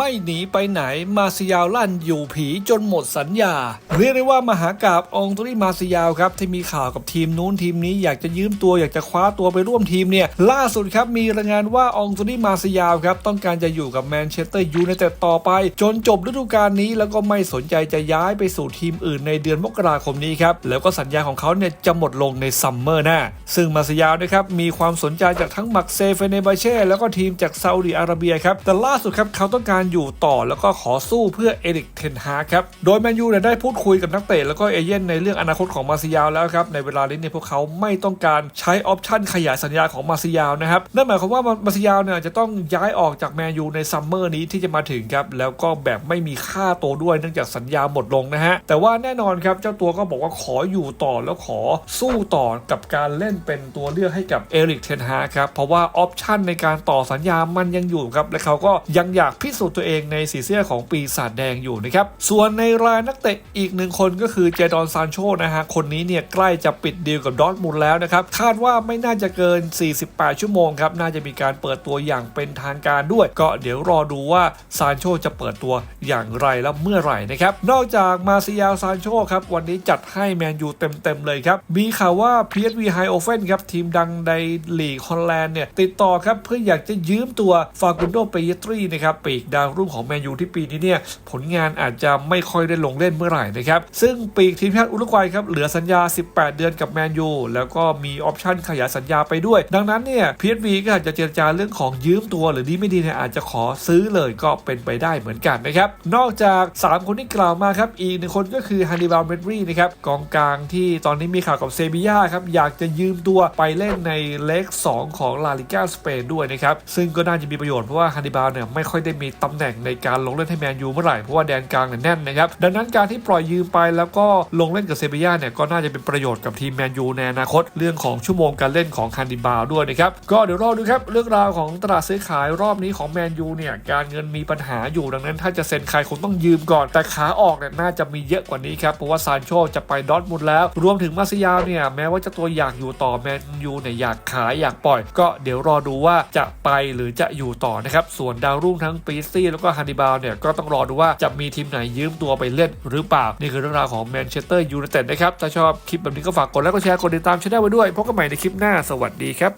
ไม่หนีไปไหนมาซิยาวลั่นอยู่ผีจนหมดสัญญา เรียกได้ว่ามหากราบองตุรีมาซิยาวครับ ที่มีข่าวกับทีมนู้นทีมนี้อยากจะยืมตัวอยากจะคว้าตัวไปร่วมทีมเนี่ย ล่าสุดครับมีรายงานว่าองตุรีมาซิยาวครับ ต้องการจะอยู่กับแมนเชสเตอร์ยูไนเต็ดต่อไป จนจบฤดูกาลนี้แล้วก็ไม่สนใจจะย้ายไปสู่ทีมอื่นในเดือนมกราคมนี้ครับแล้วก็สัญญาของเขาเนี่ยจะหมดลงในซัมเมอร์หน้าซึ่งมาซิยาวนะครับมีความสนใจจากทั้งมักเซเฟเนบาเช่แล้วก็ทีมจากซาอุดิอาระเบียครับแต่ล่าสุดครับเขาต้องการอยู่ต่อแล้วก็ขอสู้เพื่อเอริกเทนฮาครับ โดยแมนยูเนี่ยได้พูดคุยกับนักเตะแล้วก็เอเย่นในเรื่องอนาคตของมาซิยาวแล้วครับ ในเวลานี้เนี่ยพวกเขาไม่ต้องการใช้ออปชันขยายสัญญาของมาซิยาวนะครับ นั่นหมายความว่ามาซิยาวเนี่ยจะต้องย้ายออกจากแมนยูในซัมเมอร์นี้ที่จะมาถึงครับ แล้วก็แบบไม่มีค่าตัวด้วยเนื่องจากสัญญาหมดลงนะฮะ แต่ว่าแน่นอนครับเจ้าตัวก็บอกว่าขออยู่ต่อแล้วขอสู้ต่อกับการเล่นเป็นตัวเลือกให้กับเอริกเทนฮาครับ เพราะว่าออปชันในการต่อสัญญามันยังอยู่ครับ และเขาก็ยังอยากพิสูจน์ตัวเองในสีเสื้อของปีศาจแดงอยู่นะครับ ส่วนในรายนักเตะอีกหนึ่งคนก็คือเจดอนซานโชนะฮะ คนนี้เนี่ยใกล้จะปิดดีลกับดอทมุนด์แล้วนะครับ คาดว่าไม่น่าจะเกิน 48 ชั่วโมงครับ น่าจะมีการเปิดตัวอย่างเป็นทางการด้วย ก็เดี๋ยวรอดูว่าซานโชจะเปิดตัวอย่างไรแล้วเมื่อไหร่นะครับ นอกจากมาซิยาซานโชครับวันนี้จัดให้แมนยูเต็มๆเลยครับ มีข่าวว่า PSV h i o f e n ครับทีมดังในลีกฮอลแลนด์เนี่ยติดต่อครับเพื่ออยากจะยืมตัวฟากุนโดเปเยตรีนะครับปีกดาวรุ่งของแมนยูที่ปีนี้เนี่ยผลงานอาจจะไม่ค่อยได้ลงเล่นเมื่อไหร่นะครับซึ่งปีกทีมชาติอุรุกวัยครับเหลือสัญญา 18 เดือนกับแมนยูแล้วก็มีออปชั่นขยายสัญญาไปด้วย ดังนั้นเนี่ย PSV ก็อาจจะเจรจาเรื่องของยืมตัว หรือดีไม่ดีเนี่ยอาจจะขอซื้อเลยก็เป็นไปได้เหมือนกันนะครับนอกจาก 3 คนที่กล่าวมาครับอีกหนึ่งคนก็คือฮันนิบาลเมดรีนะครับกองกลางที่ตอนนี้มีข่าวกับเซบียาครับอยากจะยืมตัวไปเล่นในเลก2ของลาลิก้าสเปนด้วยนะครับซึ่งก็น่าจะมีประโยชน์เพราะว่าฮันนิบาลเนี่ยไม่ค่อยได้มีตำแหน่งในการลงเล่นให้แมนยูเมื่อไหร่เพราะว่าแดนกลางเนี่ยแน่นนะครับดังนั้นการที่ปล่อยยืมไปแล้วก็ลงเล่นกับเซบียาเนี่ยก็น่าจะเป็นประโยชน์กับทีมแมนยูในอนาคตเรื่องของชั่วโมงการเล่นของฮันนิบาลด้วยนะครับก็เดี๋ยวรอดูครับเรื่องราวของตลาดซื้อขายรอบนี้ของแมนยูเนี่ยการเงินมีปัญหาอยู่ดังนั้น ถ้าจะเซ็นใครคงต้องยืมก่อน แต่ขาออกเนี่ยน่าจะมีเยอะกว่านี้ครับเพราะว่าซานโชจะไปดอทมุนด์แล้ว รวมถึงมาซิยาเนี่ยแม้ว่าจะตัวอยากอยู่ต่อแมนยูเนี่ยอยากขายอยากปล่อย ก็เดี๋ยวรอดูว่าจะไปหรือจะอยู่ต่อนะครับส่วนดาวรุ่งทั้งปีซแล้วก็ฮันนิบาลเนี่ยก็ต้องรอดูว่าจะมีทีมไหนยืมตัวไปเล่นหรือเปล่า นี่คือเรื่องราวของแมนเชสเตอร์ยูไนเต็ดนะครับ ถ้าชอบคลิปแบบนี้ก็ฝากกดไลค์กดแชร์กดติดตามช่องไว้ด้วยพบกันใหม่ในคลิปหน้าสวัสดีครับ